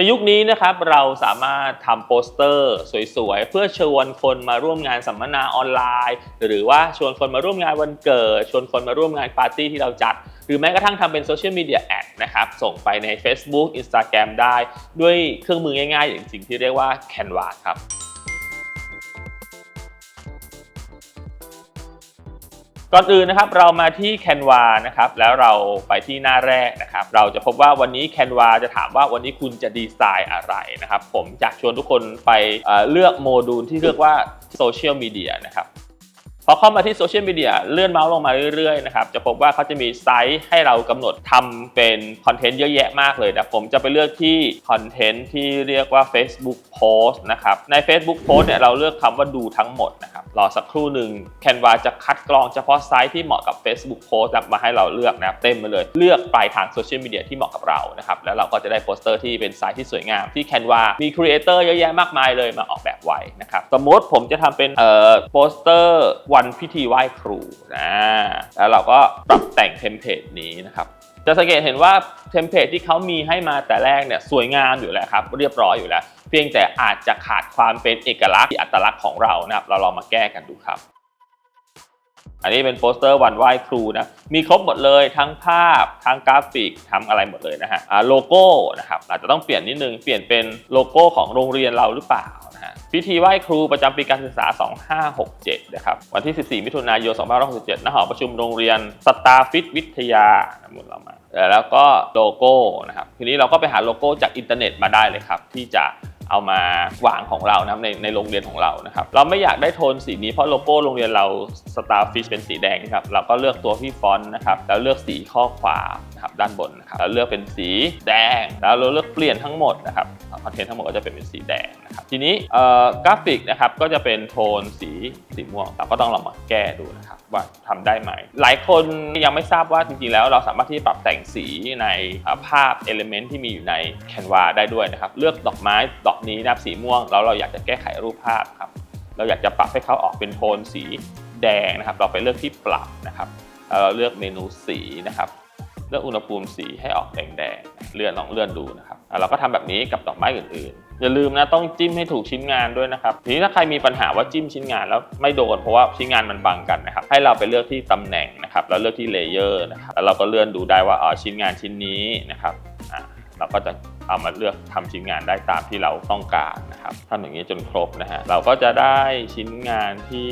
ในยุคนี้นะครับเราสามารถทำโปสเตอร์สวยๆ เพื่อชวนคนมาร่วมงานสัมมนาออนไลน์ หรือว่าชวนคนมาร่วมงานวันเกิด ชวนคนมาร่วมงานปาร์ตี้ที่เราจัด หรือแม้กระทั่งทำเป็นโซเชียลมีเดียแอดนะครับ ส่งไปใน Facebook Instagram ได้ ด้วยเครื่องมือง่ายๆ อย่างสิ่งที่เรียกว่า Canva ครับ ก่อนอื่นนะครับเรามาที่ Canva นะครับแล้วเราไปที่หน้าแรกนะครับเราจะพบว่าวันนี้ Canva จะถามว่าวันนี้คุณจะดีไซน์อะไรนะครับผมจะชวนทุกคนไปเลือกโมดูลที่เรียกว่าโซเชียลมีเดียนะครับ พอเข้ามาที่โซเชียลมีเดียเลื่อนเมาส์ลงมาเรื่อยๆนะครับจะพบว่าเขาจะมีไซต์ให้เรากำหนดทำเป็นคอนเทนต์เยอะแยะมากเลยนะผมจะไปเลือกที่คอนเทนต์ที่เรียกว่า Facebook Post นะครับใน Facebook Post เนี่ยเราเลือกคำว่าดูทั้งหมดนะครับรอสักครู่หนึ่ง Canva จะคัดกรองเฉพาะไซต์ที่เหมาะกับ Facebook Post มาให้เราเลือกนะเต็มไปเลย เลือกปลายทางโซเชียลมีเดียที่เหมาะกับเรานะครับแล้วเราก็จะได้โปสเตอร์ที่เป็นไซต์ที่สวยงามที่ Canva มีครีเอเตอร์เยอะแยะมากมายเลยมาออกแบบ ไว้นะครับสมมติผมจะทำเป็นเอ่อโปสเตอร์วันพิธีไหว้ครูนะแล้วเราก็ปรับแต่งเทมเพลตนี้นะครับจะสังเกตเห็นว่าเทมเพลตที่เขามีให้มาแต่แรกเนี่ยสวยงามอยู่แล้วครับ เรียบร้อยอยู่แล้ว เพียงแต่อาจจะขาดความเป็นเอกลักษณ์ที่อัตลักษณ์ของเรานะครับ เราลองมาแก้กันดูครับ อันนี้เป็นโปสเตอร์วันไหว้ครูนะ มีครบหมดเลยทั้งภาพทั้งกราฟิกทำอะไรหมดเลยนะฮะโลโก้นะครับอาจจะต้องเปลี่ยนนิดนึงเปลี่ยนเป็นโลโก้ของโรงเรียนเราหรือเปล่า พิธีไหว้ครูประจำปีการศึกษา 2567 นะครับ วันที่ 14 มิถุนายน 2567ณหอประชุมโรงเรียนสตาร์ฟิตวิทยานะหมุนเรามา แล้วก็โลโก้นะครับ ทีนี้เราก็ไปหาโลโก้จากอินเทอร์เน็ตมาได้เลยครับ ที่จะ เอามาวางของเรานะครับในในโรงเรียนของเรานะครับเราไม่อยากได้โทนสีนี้เพราะโลโก้โรงเรียนเรา Starfish เป็นสีแดงครับเราก็เลือกตัวที่ฟอนต์นะครับแล้วเลือกสีข้อความนะครับด้านบนนะครับแล้วเลือกเป็นสีแดง แล้วเราเลือกเปลี่ยนทั้งหมดนะครับคอนเทนต์ทั้งหมดก็จะเป็นเป็นสีแดงนะครับทีนี้เอ่อกราฟิกนะครับก็จะเป็นโทนสีสีม่วงเราก็ต้องลองมาแก้ดูนะครับว่าทำได้ไหม หลายคนยังไม่ทราบว่าจริงๆแล้วเราสามารถที่จะปรับแต่งสีในภาพเอลิเมนต์ที่มีอยู่ใน Canva ได้ด้วยนะครับเลือกดอกไม้ดอกนี้นะครับสีม่วงแล้วเราอยากจะแก้ไขรูปภาพครับเราอยากจะปรับให้เขาออกเป็นโทนสีแดงนะครับ เราไปเลือกที่ปรับนะครับเราเลือกเมนูสีนะครับ เลือกอุณหภูมิสีให้ออกแดงๆเลื่อนลองเลื่อนดูนะครับเราก็ทำแบบนี้กับดอกไม้อื่นๆ อย่าลืมนะต้องจิ้มให้ถูกชิ้นงานด้วยนะครับทีนี้ถ้าใครมีปัญหาว่าจิ้มชิ้นงานแล้วไม่โดนเพราะว่าชิ้นงานมันบังกันนะครับ ให้เราไปเลือกที่ตำแหน่งนะครับแล้วเลือกที่เลเยอร์นะครับแล้วเราก็เลื่อนดูได้ว่าอ๋อชิ้นงานชิ้นนี้นะครับเราก็จะ เอามาเลือกทำชิ้นงานได้ตามที่เราต้องการนะครับทำอย่างนี้จนครบนะฮะเราก็จะได้ชิ้นงานที่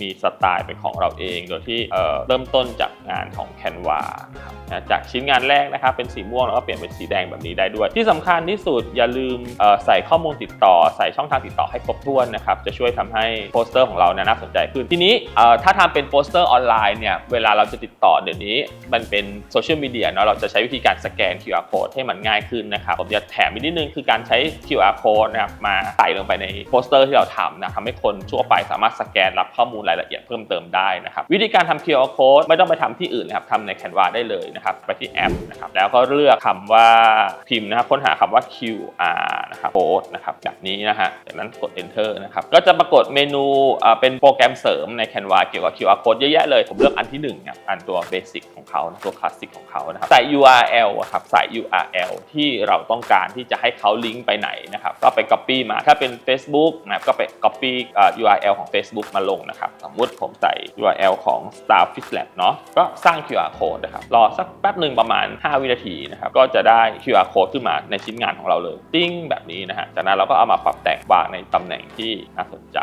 มีสไตล์เป็นของเราเอง โดยที่เเริ่มต้นจากงานของ Canva นะครับ นะจากชิ้นงานแรกนะครับเป็นสีม่วงแล้วก็เปลี่ยนเป็นสีแดงแบบนี้ได้ด้วย ที่สำคัญที่สุดอย่าลืมใส่ข้อมูลติดต่อ ใส่ช่องทางติดต่อให้ครบถ้วนนะครับจะช่วยทำให้โปสเตอร์ของเราน่าสนใจขึ้นทีนี้ถ้าทำเป็นโปสเตอร์ออนไลน์เนี่ยเวลาเราจะติดต่อเดี๋ยวนี้มันเป็นโซเชียลมีเดียเนาะเราจะใช้วิธีการสแกน QR code ให้มันง่ายขึ้นนะครับผมจะแถมอีกนิดนึงคือการใช้ QR code นะครับมาใส่ลงไปในโปสเตอร์ที่เราทำนะทำให้คนทั่วไปสามารถสแกนรับข้อมูลรายละเอียดเพิ่มเติมได้นะครับวิธีการทำ QR code ไม่ต้องไปทำที่อื่นนะครับทำใน Canva ได้เลยนะครับไปที่แอปนะครับแล้วก็เลือกคำว่าพิมพ์นะครับค้นหาคำว่า QR นะครับ code นะครับแบบนี้นะฮะจากนั้นกด enter นะครับก็จะปรากฏเมนูเป็นโปรแกรมเสริมใน Canva เกี่ยวกับ QR code เยอะแยะเลยผมเลือกอันที่1นี่ยอันตัวเบสิกของเขาตัวคลาสสิกของเขานะครับใส่ URL อะครับใส่ URL ที่เราต้องการที่จะให้เขาลิงก์ไปไหนนะครับก็ไป copy มาถ้าเป็น Facebook นะก็ไป copy URL ของ Facebook มาลงนะครับสมมุติผมใส่ URL ของ Starfish Lab เนาะก็สร้าง QR code นะครับรอสักแป๊บหนึ่งประมาณ 5 วินาทีนะครับก็จะได้ QR code ขึ้นมาในชิ้นงานของเราเลยติ้งแบบนี้นะฮะจากนั้นเราก็เอามาปรับแต่งวางในตำแหน่งที่น่าสนใจ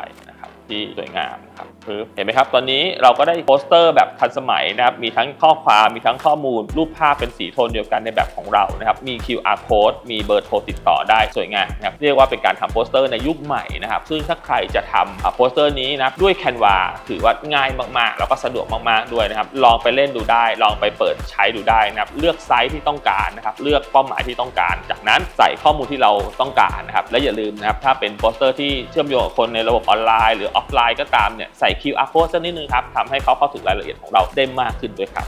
ที่สวยงามครับเห็นไหมครับ ตอนนี้เราก็ได้โปสเตอร์แบบทันสมัยนะครับ มีทั้งข้อความ มีทั้งข้อมูล รูปภาพเป็นสีโทนเดียวกันในแบบของเรานะครับ มี QR code มีเบอร์โทรติดต่อได้สวยงามนะครับ เรียกว่าเป็นการทำโปสเตอร์ในยุคใหม่นะครับ ซึ่งถ้าใครจะทำโปสเตอร์นี้นะด้วย Canva ถือว่าง่ายมากๆ แล้วก็สะดวกมากๆด้วยนะครับ ลองไปเล่นดูได้ ลองไปเปิดใช้ดูได้นะครับ เลือกไซส์ที่ต้องการนะครับ เลือกเป้าหมายที่ต้องการ จากนั้นใส่ข้อมูลที่เราต้องการนะครับ และอย่าลืมนะครับ ถ้าเป็นโปสเตอร์ที่เชื่อมโยงกับคนในระบบออนไลน์หรือออฟไลน์ก็ตามเนี่ยใส่ QR code สักนิดนึงครับทำให้เขาเข้าถึงรายละเอียดของเราได้มากขึ้นด้วยครับ